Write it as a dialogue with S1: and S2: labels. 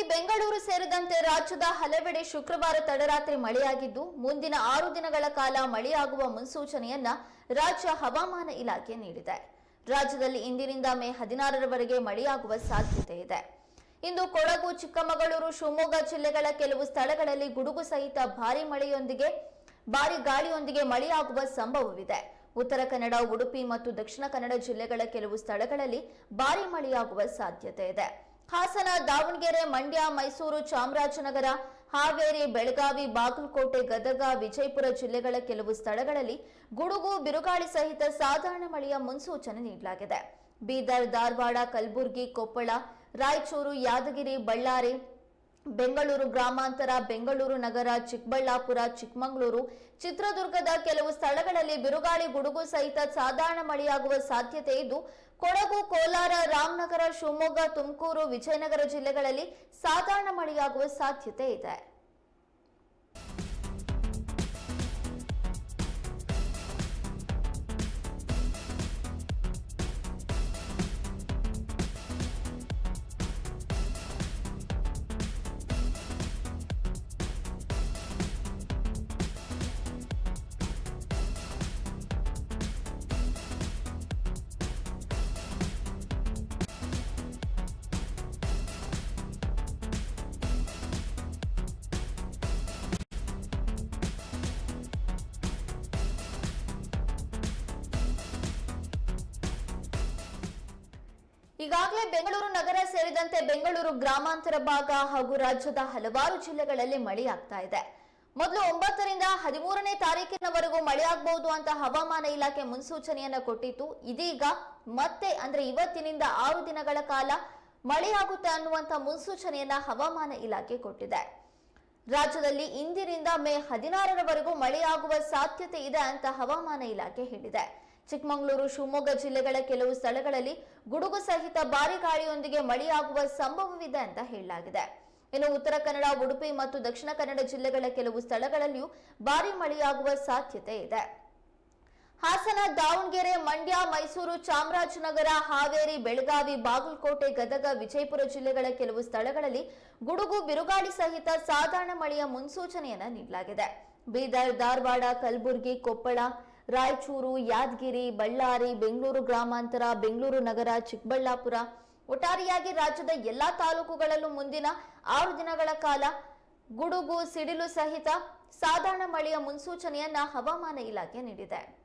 S1: ಬೆಂಗಳೂರು ಸೇರಿದಂತೆ ರಾಜ್ಯದ ಹಲವೆಡೆ ಶುಕ್ರವಾರ ತಡರಾತ್ರಿ ಮಳೆಯಾಗಿದ್ದು, ಮುಂದಿನ ಆರು ದಿನಗಳ ಕಾಲ ಮಳೆಯಾಗುವ ಮುನ್ಸೂಚನೆಯನ್ನ ರಾಜ್ಯ ಹವಾಮಾನ ಇಲಾಖೆ ನೀಡಿದೆ. ರಾಜ್ಯದಲ್ಲಿ ಇಂದಿನಿಂದ ಮೇ ಹದಿನಾರರವರೆಗೆ ಮಳೆಯಾಗುವ ಸಾಧ್ಯತೆ ಇದೆ. ಇಂದು ಕೊಡಗು, ಚಿಕ್ಕಮಗಳೂರು, ಶಿವಮೊಗ್ಗ ಜಿಲ್ಲೆಗಳ ಕೆಲವು ಸ್ಥಳಗಳಲ್ಲಿ ಗುಡುಗು ಸಹಿತ ಭಾರಿ ಮಳೆಯೊಂದಿಗೆ, ಭಾರಿ ಗಾಳಿಯೊಂದಿಗೆ ಮಳೆಯಾಗುವ ಸಂಭವವಿದೆ. ಉತ್ತರ ಕನ್ನಡ, ಉಡುಪಿ ಮತ್ತು ದಕ್ಷಿಣ ಕನ್ನಡ ಜಿಲ್ಲೆಗಳ ಕೆಲವು ಸ್ಥಳಗಳಲ್ಲಿ ಭಾರಿ ಮಳೆಯಾಗುವ ಸಾಧ್ಯತೆ ಇದೆ. ಹಾಸನ ದಾವಣಗೆರೆ, ಮಂಡ್ಯ, ಮೈಸೂರು, ಚಾಮರಾಜನಗರ, ಹಾವೇರಿ, ಬೆಳಗಾವಿ, ಬಾಗಲಕೋಟೆ, ಗದಗ, ವಿಜಯಪುರ ಜಿಲ್ಲೆಗಳ ಕೆಲವು ಸ್ಥಳಗಳಲ್ಲಿ ಗುಡುಗು, ಬಿರುಗಾಳಿ ಸಹಿತ ಸಾಧಾರಣ ಮಳೆಯ ಮುನ್ಸೂಚನೆ ನೀಡಲಾಗಿದೆ. ಬೀದರ್, ಧಾರವಾಡ, ಕಲಬುರಗಿ, ಕೊಪ್ಪಳ, ರಾಯಚೂರು, ಯಾದಗಿರಿ, ಬಳ್ಳಾರಿ ಬೆಂಗಳೂರು ಗ್ರಾಮಾಂತರ, ಬೆಂಗಳೂರು ನಗರ, ಚಿಕ್ಕಬಳ್ಳಾಪುರ, ಚಿಕ್ಕಮಗಳೂರು, ಚಿತ್ರದುರ್ಗದ ಕೆಲವು ಸ್ಥಳಗಳಲ್ಲಿ ಬಿರುಗಾಳಿ, ಗುಡುಗು ಸಹಿತ ಸಾಧಾರಣ ಮಳೆಯಾಗುವ ಸಾಧ್ಯತೆ ಇದ್ದು, ಕೊಡಗು, ಕೋಲಾರ, ರಾಮನಗರ, ಶಿವಮೊಗ್ಗ, ತುಮಕೂರು, ವಿಜಯನಗರ ಜಿಲ್ಲೆಗಳಲ್ಲಿ ಸಾಧಾರಣ ಮಳೆಯಾಗುವ ಸಾಧ್ಯತೆ ಇದೆ. ಈಗಾಗಲೇ ಬೆಂಗಳೂರು ನಗರ ಸೇರಿದಂತೆ ಬೆಂಗಳೂರು ಗ್ರಾಮಾಂತರ ಭಾಗ ಹಾಗೂ ರಾಜ್ಯದ ಹಲವಾರು ಜಿಲ್ಲೆಗಳಲ್ಲಿ ಮಳೆಯಾಗ್ತಾ ಇದೆ. ಮೊದಲು ಒಂಬತ್ತರಿಂದ ಹದಿಮೂರನೇ ತಾರೀಕಿನವರೆಗೂ ಮಳೆಯಾಗಬಹುದು ಅಂತ ಹವಾಮಾನ ಇಲಾಖೆ ಮುನ್ಸೂಚನೆಯನ್ನ ಕೊಟ್ಟಿತ್ತು. ಇದೀಗ ಮತ್ತೆ ಅಂದ್ರೆ ಇವತ್ತಿನಿಂದ ಆರು ದಿನಗಳ ಕಾಲ ಮಳೆಯಾಗುತ್ತೆ ಅನ್ನುವಂತ ಮುನ್ಸೂಚನೆಯನ್ನ ಹವಾಮಾನ ಇಲಾಖೆ ಕೊಟ್ಟಿದೆ. ರಾಜ್ಯದಲ್ಲಿ ಇಂದಿನಿಂದ ಮೇ ಹದಿನಾರರವರೆಗೂ ಮಳೆಯಾಗುವ ಸಾಧ್ಯತೆ ಇದೆ ಅಂತ ಹವಾಮಾನ ಇಲಾಖೆ ಹೇಳಿದೆ. ಚಿಕ್ಕಮಗಳೂರು, ಶಿವಮೊಗ್ಗ ಜಿಲ್ಲೆಗಳ ಕೆಲವು ಸ್ಥಳಗಳಲ್ಲಿ ಗುಡುಗು ಸಹಿತ ಭಾರಿ ಗಾಳಿಯೊಂದಿಗೆ ಮಳೆಯಾಗುವ ಸಂಭವವಿದೆ ಅಂತ ಹೇಳಲಾಗಿದೆ. ಇನ್ನು ಉತ್ತರ ಕನ್ನಡ, ಉಡುಪಿ ಮತ್ತು ದಕ್ಷಿಣ ಕನ್ನಡ ಜಿಲ್ಲೆಗಳ ಕೆಲವು ಸ್ಥಳಗಳಲ್ಲಿಯೂ ಭಾರಿ ಮಳೆಯಾಗುವ ಸಾಧ್ಯತೆ ಇದೆ. ಹಾಸನ, ದಾವಣಗೆರೆ, ಮಂಡ್ಯ, ಮೈಸೂರು, ಚಾಮರಾಜನಗರ, ಹಾವೇರಿ, ಬೆಳಗಾವಿ, ಬಾಗಲಕೋಟೆ, ಗದಗ, ವಿಜಯಪುರ ಜಿಲ್ಲೆಗಳ ಕೆಲವು ಸ್ಥಳಗಳಲ್ಲಿ ಗುಡುಗು, ಬಿರುಗಾಳಿ ಸಹಿತ ಸಾಧಾರಣ ಮಳೆಯ ಮುನ್ಸೂಚನೆಯನ್ನು ನೀಡಲಾಗಿದೆ. ಬೀದರ್, ಧಾರವಾಡ, ಕಲಬುರಗಿ, ಕೊಪ್ಪಳ ರಾಯಚೂರು, ಯಾದಗಿರಿ, ಬಳ್ಳಾರಿ, ಬೆಂಗಳೂರು ಗ್ರಾಮಾಂತರ, ಬೆಂಗಳೂರು ನಗರ, ಚಿಕ್ಕಬಳ್ಳಾಪುರ. ಒಟ್ಟಾರೆಯಾಗಿ ರಾಜ್ಯದ ಎಲ್ಲಾ ತಾಲೂಕುಗಳಲ್ಲೂ ಮುಂದಿನ ಆರು ದಿನಗಳ ಕಾಲ ಗುಡುಗು, ಸಿಡಿಲು ಸಹಿತ ಸಾಧಾರಣ ಮಳೆಯ ಮುನ್ಸೂಚನೆಯನ್ನ ಹವಾಮಾನ ಇಲಾಖೆ ನೀಡಿದೆ.